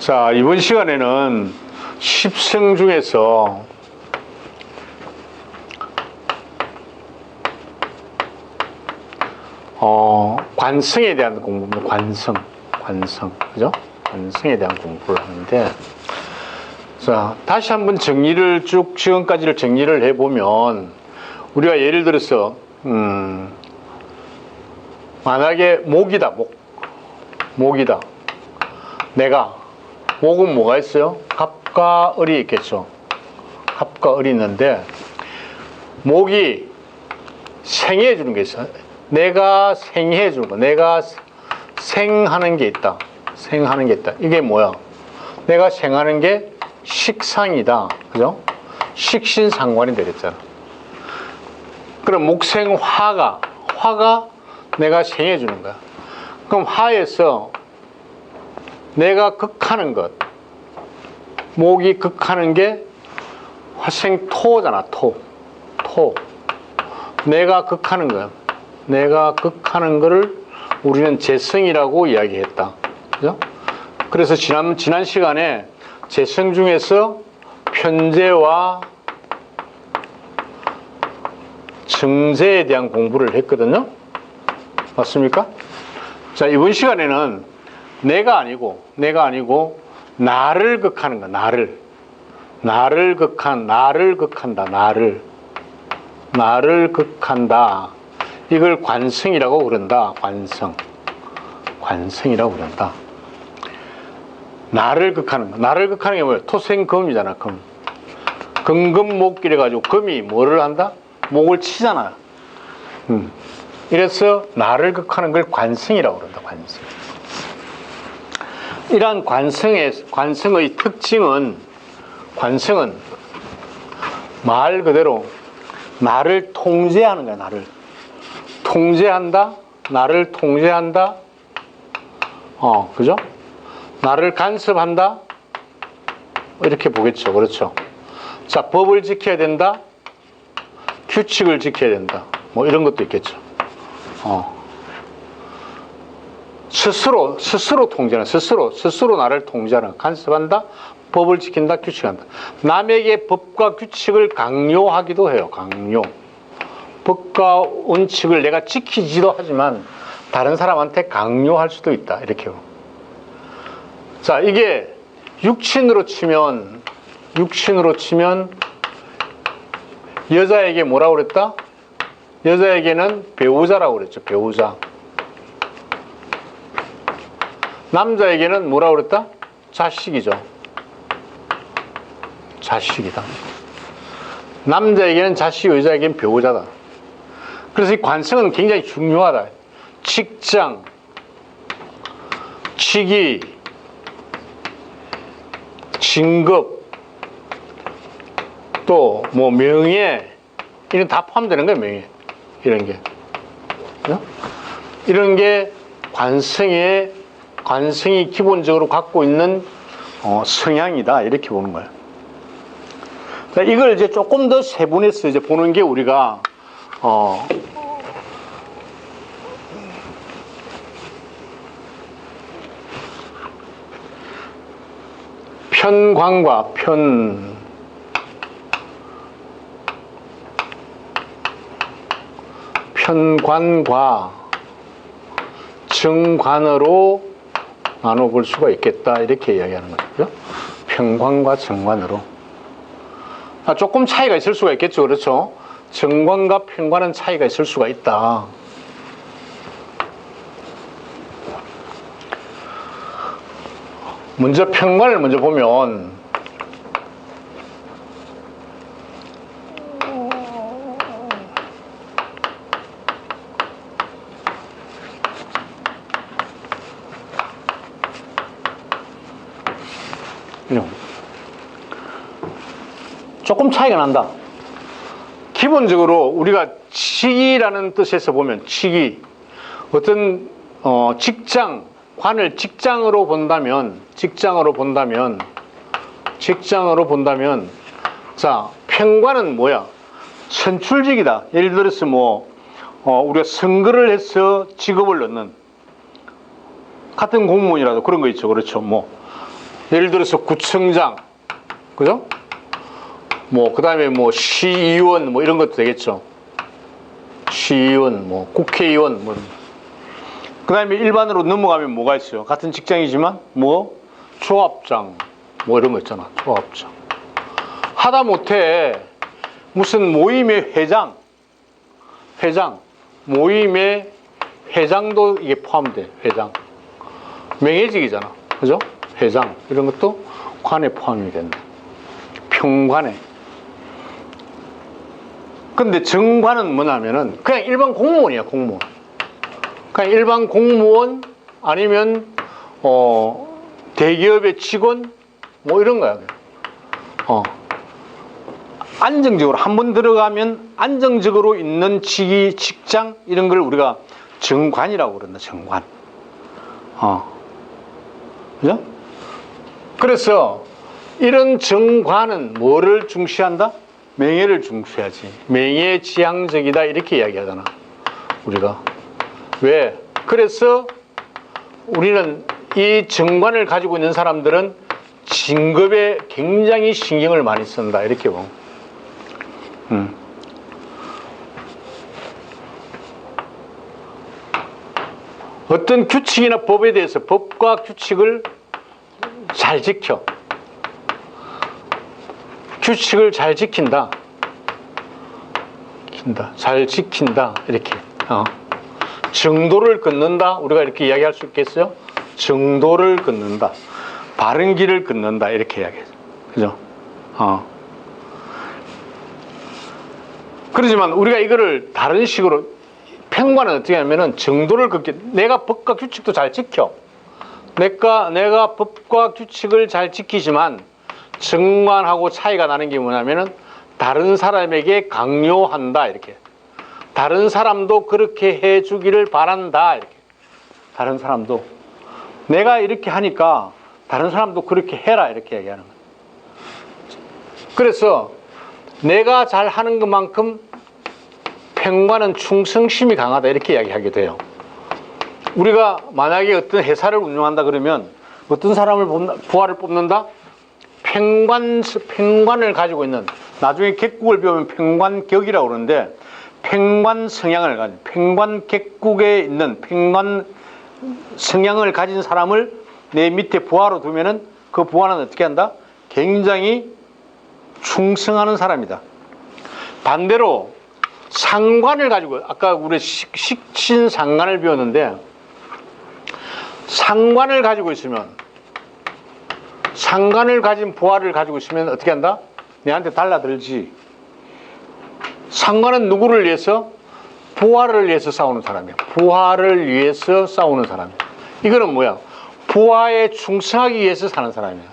자, 이번 시간에는 10성 중에서 어, 관성에 대한 공부입니다. 관성, 관성, 그죠? 관성에 대한 공부를 하는데, 자, 다시 한번 정리를 쭉 지금까지를 정리를 해보면, 우리가 예를 들어서, 음, 만약에 목이다, 목. 목이다. 내가, 목은 뭐가 있어요? 갑과 을이 있겠죠. 갑과 을이 있는데, 목이 생해 주는 게 있어요. 내가 생해 주는 거. 내가 생하는 게 있다. 생하는 게 있다. 이게 뭐야? 내가 생하는 게 식상이다. 그죠? 식신상관이 되겠잖아. 그럼 목생화가, 화가 내가 생해 주는 거야. 그럼 화에서 내가 극하는 것, 목이 극하는 게 화생토잖아, 토. 토. 내가 극하는 거야. 내가 극하는 거를 우리는 재성이라고 이야기했다. 그죠? 그래서 지난, 지난 시간에 재성 중에서 편재와 정제에 대한 공부를 했거든요. 맞습니까? 자, 이번 시간에는 내가 아니고, 내가 아니고, 나를 극하는 거, 나를. 나를 극한, 나를 극한다, 나를. 나를 극한다. 이걸 관성이라고 그런다. 관성. 관성이라고 그런다. 나를 극하는 거. 나를 극하는 게 뭐예요? 토생금이잖아, 금. 금금목길 해가지고 금이 뭐를 한다? 목을 치잖아. 음. 이래서 나를 극하는 걸 관성이라고 그런다, 관성. 이러한 관성의, 관성의 특징은, 관성은 말 그대로 나를 통제하는 거야, 나를. 통제한다? 나를 통제한다? 어, 그죠? 나를 간섭한다? 이렇게 보겠죠. 그렇죠. 자, 법을 지켜야 된다? 규칙을 지켜야 된다. 뭐 이런 것도 있겠죠. 어. 스스로, 스스로 통제하는, 스스로, 스스로 나를 통제하는, 간섭한다? 법을 지킨다, 규칙한다. 남에게 법과 규칙을 강요하기도 해요, 강요. 법과 원칙을 내가 지키지도 하지만 다른 사람한테 강요할 수도 있다. 이렇게. 자, 이게 육친으로 치면, 육친으로 치면 여자에게 뭐라고 그랬다? 여자에게는 배우자라고 그랬죠. 배우자. 남자에게는 뭐라고 그랬다? 자식이죠. 자식이다. 남자에게는 자식, 여자에게는 배우자다. 그래서 이 관성은 굉장히 중요하다. 직장, 직위, 진급, 또 뭐 명예, 이런 다 포함되는 거예요, 명예. 이런 게. 그죠? 이런 게 관성의, 관성이 기본적으로 갖고 있는 어, 성향이다. 이렇게 보는 거예요. 자, 이걸 이제 조금 더 세분해서 이제 보는 게 우리가 어, 편관과 편 편관과 정관으로 나눠볼 수가 있겠다 이렇게 이야기하는 거죠. 편관과 정관으로. 아, 조금 차이가 있을 수가 있겠죠. 그렇죠? 정관과 편관은 차이가 있을 수가 있다. 먼저 편관을 먼저 보면 차이가 난다. 기본적으로 우리가 치기라는 뜻에서 보면 치기. 어떤 어, 직장 관을 직장으로 본다면 직장으로 본다면 직장으로 본다면 자 평관은 뭐야? 선출직이다. 예를 들어서 뭐 어, 우리가 선거를 해서 직업을 얻는 같은 공무원이라도 그런 거 있죠. 그렇죠. 뭐 예를 들어서 구청장, 그죠? 뭐, 그 다음에 뭐, 시의원, 뭐, 이런 것도 되겠죠. 시의원, 뭐, 국회의원, 뭐. 그 다음에 일반으로 넘어가면 뭐가 있어요? 같은 직장이지만, 뭐, 조합장, 뭐, 이런 거 있잖아. 조합장. 하다 못해 무슨 모임의 회장, 회장, 모임의 회장도 이게 포함돼, 회장. 명예직이잖아. 그죠? 회장. 이런 것도 관에 포함이 된다. 평관에. 근데 정관은 뭐냐면은 그냥 일반 공무원이야, 공무원. 그냥 일반 공무원 아니면 어 대기업의 직원 뭐 이런 거야. 어. 안정적으로 한 번 들어가면 안정적으로 있는 직위, 직장 이런 걸 우리가 정관이라고 그런다. 정관. 어. 그죠? 그래서 이런 정관은 뭐를 중시한다? 명예를 중시하지. 명예 지향적이다 이렇게 이야기하잖아. 우리가. 왜? 그래서 우리는 이 정관을 가지고 있는 사람들은 진급에 굉장히 신경을 많이 쓴다. 이렇게 보면. 음. 어떤 규칙이나 법에 대해서 법과 규칙을 잘 지켜. 규칙을 잘 지킨다. 지킨다. 잘 지킨다. 이렇게. 어. 정도를 걷는다. 우리가 이렇게 이야기할 수 있겠어요? 정도를 걷는다. 바른 길을 걷는다. 이렇게 이야기해요. 그죠? 어. 그렇지만 우리가 이거를 다른 식으로 평관은 어떻게 하면은 정도를 걷게 내가 법과 규칙도 잘 지켜. 내가 내가 법과 규칙을 잘 지키지만 정관하고 차이가 나는 게 뭐냐면은 다른 사람에게 강요한다 이렇게. 다른 사람도 그렇게 해 주기를 바란다 이렇게. 다른 사람도 내가 이렇게 하니까 다른 사람도 그렇게 해라 이렇게 얘기하는 거예요. 그래서 내가 잘 하는 것만큼 평관은 충성심이 강하다 이렇게 이야기하게 돼요. 우리가 만약에 어떤 회사를 운영한다 그러면 어떤 사람을 뽑나, 부하를 뽑는다? 평관, 평관을 가지고 있는 나중에 객국을 배우면 평관격이라고 그러는데 평관 성향을 가진 평관객국에 있는 평관 성향을 가진 사람을 내 밑에 부하로 두면은 그 부하는 어떻게 한다? 굉장히 충성하는 사람이다. 반대로 상관을 가지고 아까 우리 식, 식신 상관을 배웠는데 상관을 가지고 있으면 상관을 가진 부하를 가지고 있으면 어떻게 한다? 내한테 달라들지. 상관은 누구를 위해서? 부하를 위해서 싸우는 사람이야. 부하를 위해서 싸우는 사람이야. 이거는 뭐야? 부하에 충성하기 위해서 사는 사람이야.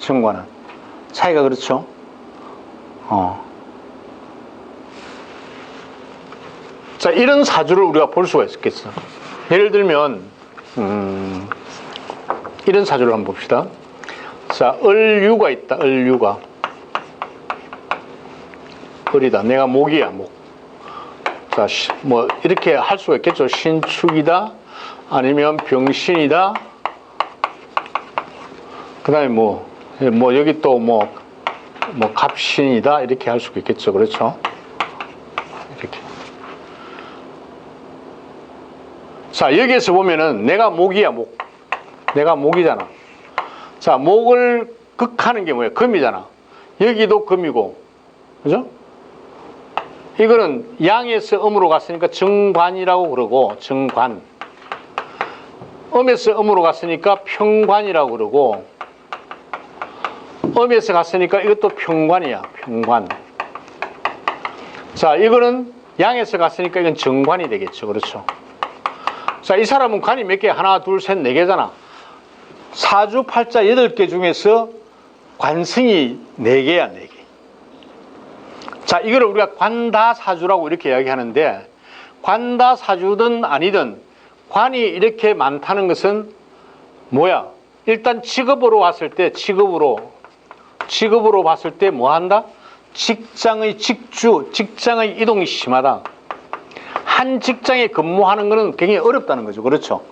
정관은. 차이가 그렇죠? 어. 자, 이런 사주를 우리가 볼 수가 있겠어. 예를 들면, 음, 이런 사주를 한번 봅시다. 자, 을유가 있다, 을유가. 을이다. 내가 목이야, 목. 자, 시- 뭐, 이렇게 할 수가 있겠죠. 신축이다, 아니면 병신이다, 그 다음에 뭐, 예, 뭐, 여기 또 뭐, 뭐, 갑신이다, 이렇게 할 수가 있겠죠. 그렇죠? 이렇게. 자, 여기에서 보면은 내가 목이야, 목. 내가 목이잖아. 자, 목을 극하는 게 뭐야? 금이잖아. 여기도 금이고. 그죠? 이거는 양에서 음으로 갔으니까 정관이라고 그러고, 정관. 음에서 음으로 갔으니까 평관이라고 그러고, 음에서 갔으니까 이것도 평관이야, 평관. 자, 이거는 양에서 갔으니까 이건 정관이 되겠죠. 그렇죠? 자, 이 사람은 관이 몇 개? 하나, 둘, 셋, 네 개잖아. 사주, 팔자, 여덟 개 중에서 관성이 네 개야, 네 개. 자, 이거를 우리가 관다사주라고 이렇게 이야기하는데, 관다사주든 아니든, 관이 이렇게 많다는 것은 뭐야? 일단 직업으로 왔을 때, 직업으로, 직업으로 봤을 때 뭐 한다? 직장의 직주, 직장의 이동이 심하다. 한 직장에 근무하는 것은 굉장히 어렵다는 거죠. 그렇죠?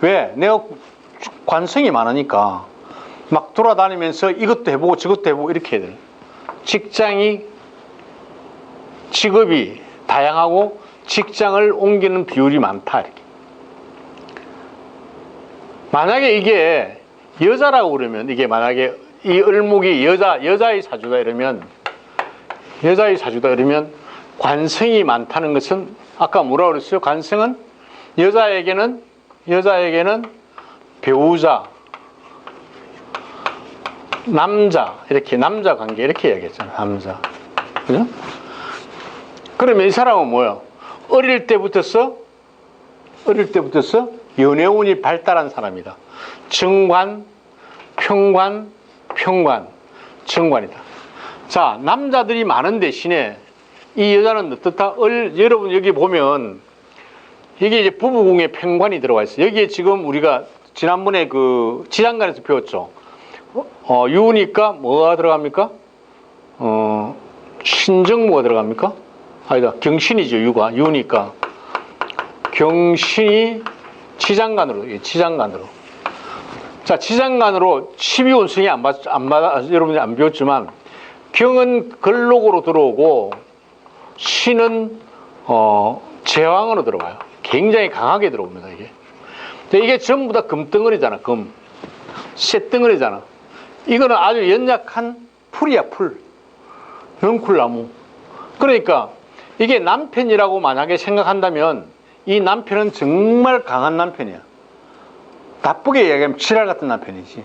왜? 내가 관성이 많으니까 막 돌아다니면서 이것도 해보고 저것도 해보고 이렇게 해야 돼요. 직장이 직업이 다양하고 직장을 옮기는 비율이 많다 이렇게. 만약에 이게 여자라고 그러면 이게 만약에 이 을목이 여자 여자의 사주다 이러면 여자의 사주다 이러면 관성이 많다는 것은 아까 뭐라 그랬어요? 관성은 여자에게는 여자에게는 배우자 남자 이렇게 남자 관계 이렇게 이야기했잖아요. 남자 그죠? 그러면 이 사람은 뭐예요? 어릴 때부터서 어릴 때부터서 연애운이 발달한 사람이다. 정관, 평관, 평관, 정관이다. 자, 남자들이 많은 대신에 이 여자는 어떻다? 얼, 여러분 여기 보면 이게 이제 부부궁에 평관이 들어가 있어요. 여기에 지금 우리가 지난번에 그 지장간에서 배웠죠. 어, 유니까 뭐가 들어갑니까? 어, 신정무가 들어갑니까? 아니다. 경신이죠, 유가. 유니까. 경신이 치장간으로, 예, 치장간으로. 자, 치장간으로 12원숭이 안 받, 안 받아, 여러분들이 안 배웠지만, 경은 걸록으로 들어오고, 신은, 어, 제왕으로 들어가요. 굉장히 강하게 들어옵니다, 이게. 근데 이게 전부 다 금덩어리잖아, 금. 쇳덩어리잖아. 이거는 아주 연약한 풀이야, 풀. 연쿨나무. 그러니까 이게 남편이라고 만약에 생각한다면 이 남편은 정말 강한 남편이야. 나쁘게 이야기하면 지랄 같은 남편이지.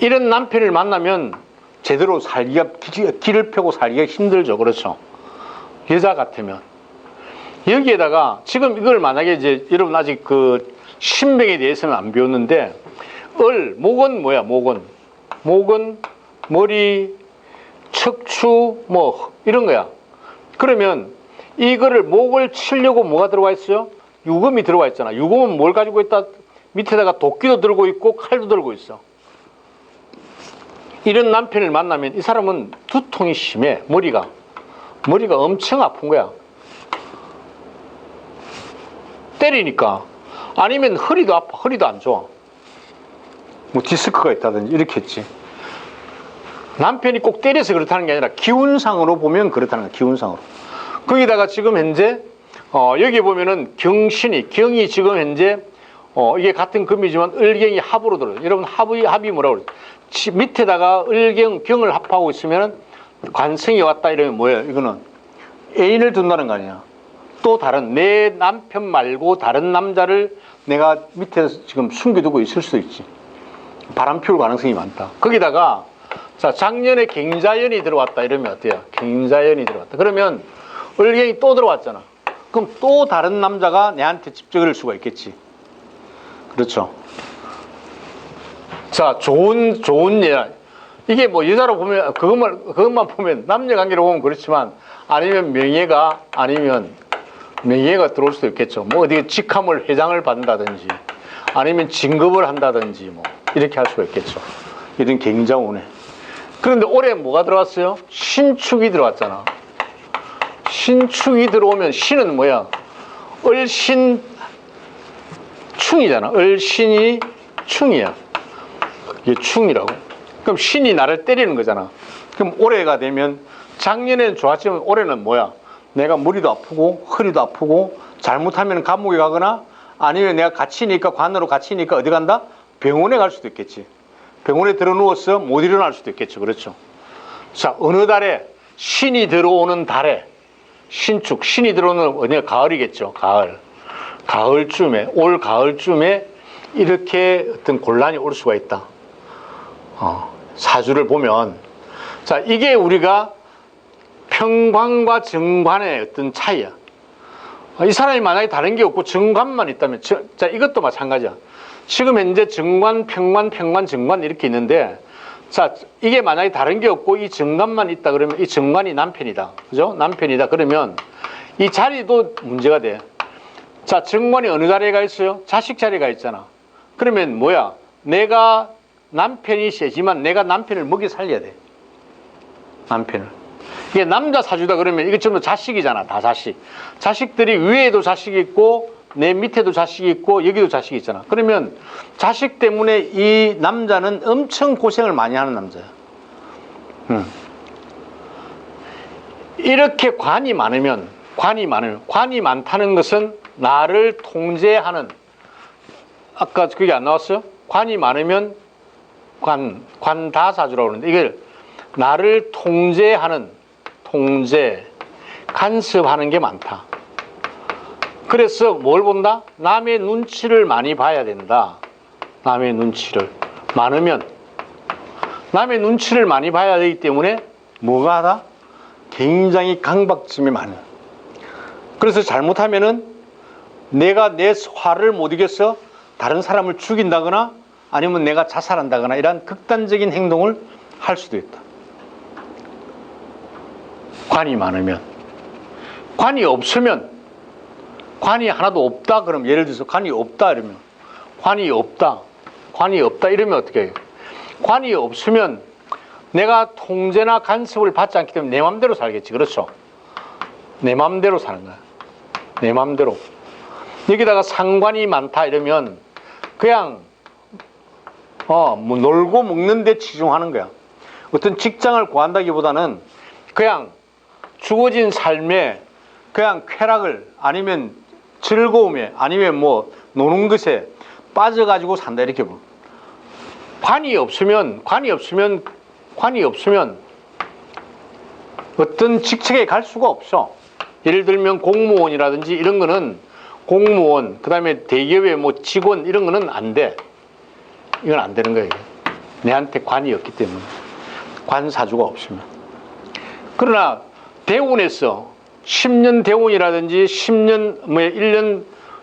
이런 남편을 만나면 제대로 살기가, 기- 길을 펴고 살기가 힘들죠. 그렇죠. 여자 같으면. 여기에다가 지금 이걸 만약에 이제 여러분 아직 그 신병에 대해서는 안 배웠는데 을, 목은 뭐야, 목은? 목은 머리, 척추, 뭐, 이런 거야. 그러면 이거를 목을 치려고 뭐가 들어가 있어요? 유금이 들어가 있잖아. 유금은 뭘 가지고 있다? 밑에다가 도끼도 들고 있고 칼도 들고 있어. 이런 남편을 만나면 이 사람은 두통이 심해, 머리가. 머리가 엄청 아픈 거야. 때리니까. 아니면 허리도 아파, 허리도 안 좋아. 뭐 디스크가 있다든지 이렇게 했지. 남편이 꼭 때려서 그렇다는 게 아니라 기운상으로 보면 그렇다는 거야. 기운상으로. 거기다가 지금 현재 어, 여기 보면은 경신이 경이 지금 현재 어, 이게 같은 금이지만 을경이 합으로 들어요. 여러분 합이 합이 뭐라고? 지- 밑에다가 을경 경을 합하고 있으면은 관성이 왔다 이러면 뭐예요? 이거는 애인을 둔다는 거 아니야. 또 다른 내 남편 말고 다른 남자를 내가 밑에 지금 숨겨두고 있을 수 있지. 바람 피울 가능성이 많다. 거기다가 자 작년에 갱자연이 들어왔다 이러면 어때요? 갱자연이 들어왔다. 그러면 을경이 또 들어왔잖아. 그럼 또 다른 남자가 내한테 집적을 수가 있겠지. 그렇죠. 자 좋은 좋은 예 이게 뭐 여자로 보면 그것만 그것만 보면 남녀 관계로 보면 그렇지만 아니면 명예가 아니면 명예가 들어올 수도 있겠죠. 뭐 어디 직함을 회장을 받는다든지 아니면 진급을 한다든지 뭐 이렇게 할 수가 있겠죠. 이런 갱자운에. 그런데 올해 뭐가 들어왔어요? 신축이 들어왔잖아. 신축이 들어오면 신은 뭐야? 을신 충이잖아. 을신이 충이야. 이게 충이라고. 그럼 신이 나를 때리는 거잖아. 그럼 올해가 되면 작년에는 좋았지만 올해는 뭐야? 내가 머리도 아프고 허리도 아프고 잘못하면 감옥에 가거나 아니면 내가 갇히니까 관으로 갇히니까 어디 간다? 병원에 갈 수도 있겠지. 병원에 들어 누워서 못 일어날 수도 있겠죠. 그렇죠. 자, 어느 달에 신이 들어오는 달에 신축, 신이 들어오는 어느 가을이겠죠. 가을. 가을쯤에, 올 가을쯤에 이렇게 어떤 곤란이 올 수가 있다. 어, 사주를 보면. 자, 이게 우리가 평관과 정관의 어떤 차이야. 어, 이 사람이 만약에 다른 게 없고 정관만 있다면, 저- 자, 이것도 마찬가지야. 지금 현재 정관, 평관, 평관, 정관 이렇게 있는데, 자, 이게 만약에 다른 게 없고 이 정관만 있다 그러면 이 정관이 남편이다. 그죠? 남편이다. 그러면 이 자리도 문제가 돼. 자, 정관이 어느 자리에 가 있어요? 자식 자리가 있잖아. 그러면 뭐야? 내가 남편이 세지만 내가 남편을 먹여 살려야 돼. 남편을. 이게 남자 사주다 그러면 이거 전부 자식이잖아. 다 자식. 자식들이 위에도 자식이 있고 내 밑에도 자식이 있고 여기도 자식이 있잖아. 그러면 자식 때문에 이 남자는 엄청 고생을 많이 하는 남자야. 음. 이렇게 관이 많으면 관이 많으면 관이 많다는 것은 나를 통제하는 아까 그게 안 나왔어요? 관이 많으면 관 관다사주라고 그러는데 이걸 나를 통제하는 통제 간섭하는 게 많다. 그래서 뭘 본다? 남의 눈치를 많이 봐야 된다. 남의 눈치를 많으면 남의 눈치를 많이 봐야 되기 때문에 뭐가 하다? 굉장히 강박증이 많아요. 그래서 잘못하면은 내가 내 화를 못 이겨서 다른 사람을 죽인다거나 아니면 내가 자살한다거나 이러한 극단적인 행동을 할 수도 있다. 관이 많으면 관이 없으면 관이 하나도 없다 그럼 예를 들어서 관이 없다 이러면 관이 없다 관이 없다 이러면 어떻게 해요? 관이 없으면 내가 통제나 간섭을 받지 않기 때문에 내 마음대로 살겠지 그렇죠? 내 마음대로 사는 거야 내 마음대로 여기다가 상관이 많다 이러면 그냥 어 뭐 놀고 먹는 데 치중하는 거야 어떤 직장을 구한다기보다는 그냥 주어진 삶에 그냥 쾌락을 아니면 즐거움에 아니면 뭐 노는 것에 빠져가지고 산다 이렇게 보. 관이 없으면 관이 없으면 관이 없으면 어떤 직책에 갈 수가 없어. 예를 들면 공무원이라든지 이런 거는 공무원 그 다음에 대기업의 뭐 직원 이런 거는 안 돼. 이건 안 되는 거예요. 내한테 관이 없기 때문에 관사주가 없으면. 그러나 대운에서 10년 대운이라든지 10년 뭐 1년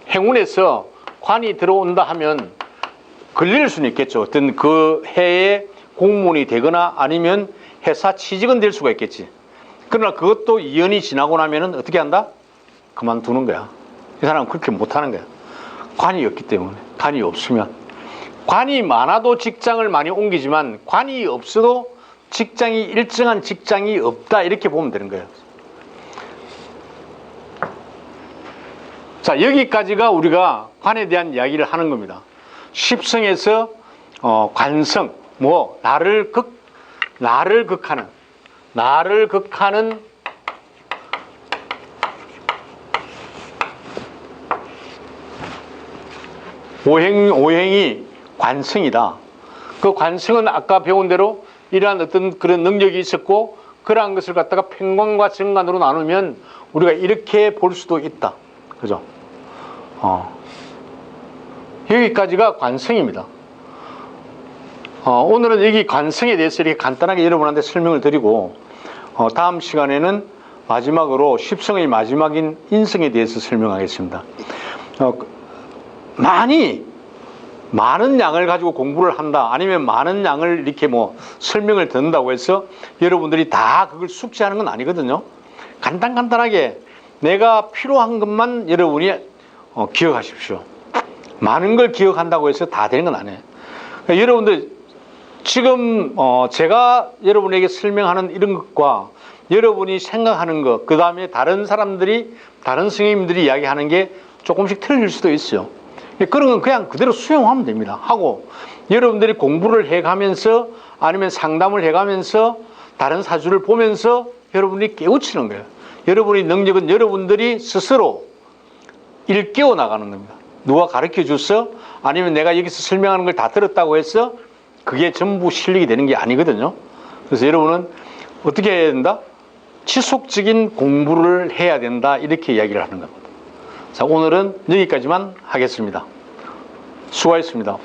행운에서 관이 들어온다 하면 걸릴 수는 있겠죠. 어떤 그 해에 공무원이 되거나 아니면 회사 취직은 될 수가 있겠지. 그러나 그것도 2년이 지나고 나면은 어떻게 한다? 그만두는 거야. 이 사람은 그렇게 못하는 거야. 관이 없기 때문에. 관이 없으면. 관이 많아도 직장을 많이 옮기지만 관이 없어도 직장이 일정한 직장이 없다 이렇게 보면 되는 거예요. 자 여기까지가 우리가 관에 대한 이야기를 하는 겁니다. 십성에서 어, 관성 뭐 나를 극 나를 극하는 나를 극하는 오행 오행이 관성이다. 그 관성은 아까 배운 대로 이러한 어떤 그런 능력이 있었고 그러한 것을 갖다가 평관과 정관으로 나누면 우리가 이렇게 볼 수도 있다. 그죠? 어. 여기까지가 관성입니다. 어, 오늘은 여기 관성에 대해서 이렇게 간단하게 여러분한테 설명을 드리고 어, 다음 시간에는 마지막으로 십성의 마지막인 인성에 대해서 설명하겠습니다. 어, 많이 많은 양을 가지고 공부를 한다 아니면 많은 양을 이렇게 뭐 설명을 듣는다고 해서 여러분들이 다 그걸 숙지하는 건 아니거든요. 간단간단하게 내가 필요한 것만 여러분이 어, 기억하십시오. 많은 걸 기억한다고 해서 다 되는 건 아니에요. 그러니까 여러분들 지금 어, 제가 여러분에게 설명하는 이런 것과 여러분이 생각하는 것, 그 다음에 다른 사람들이 다른 선생님들이 이야기하는 게 조금씩 틀릴 수도 있어요. 그런 건 그냥 그대로 수용하면 됩니다. 하고 여러분들이 공부를 해가면서 아니면 상담을 해가면서 다른 사주를 보면서 여러분이 깨우치는 거예요. 여러분의 능력은 여러분들이 스스로 일깨워 나가는 겁니다. 누가 가르쳐 줬어? 아니면 내가 여기서 설명하는 걸 다 들었다고 해서 그게 전부 실력이 되는 게 아니거든요. 그래서 여러분은 어떻게 해야 된다? 지속적인 공부를 해야 된다. 이렇게 이야기를 하는 겁니다. 자, 오늘은 여기까지만 하겠습니다. 수고하셨습니다.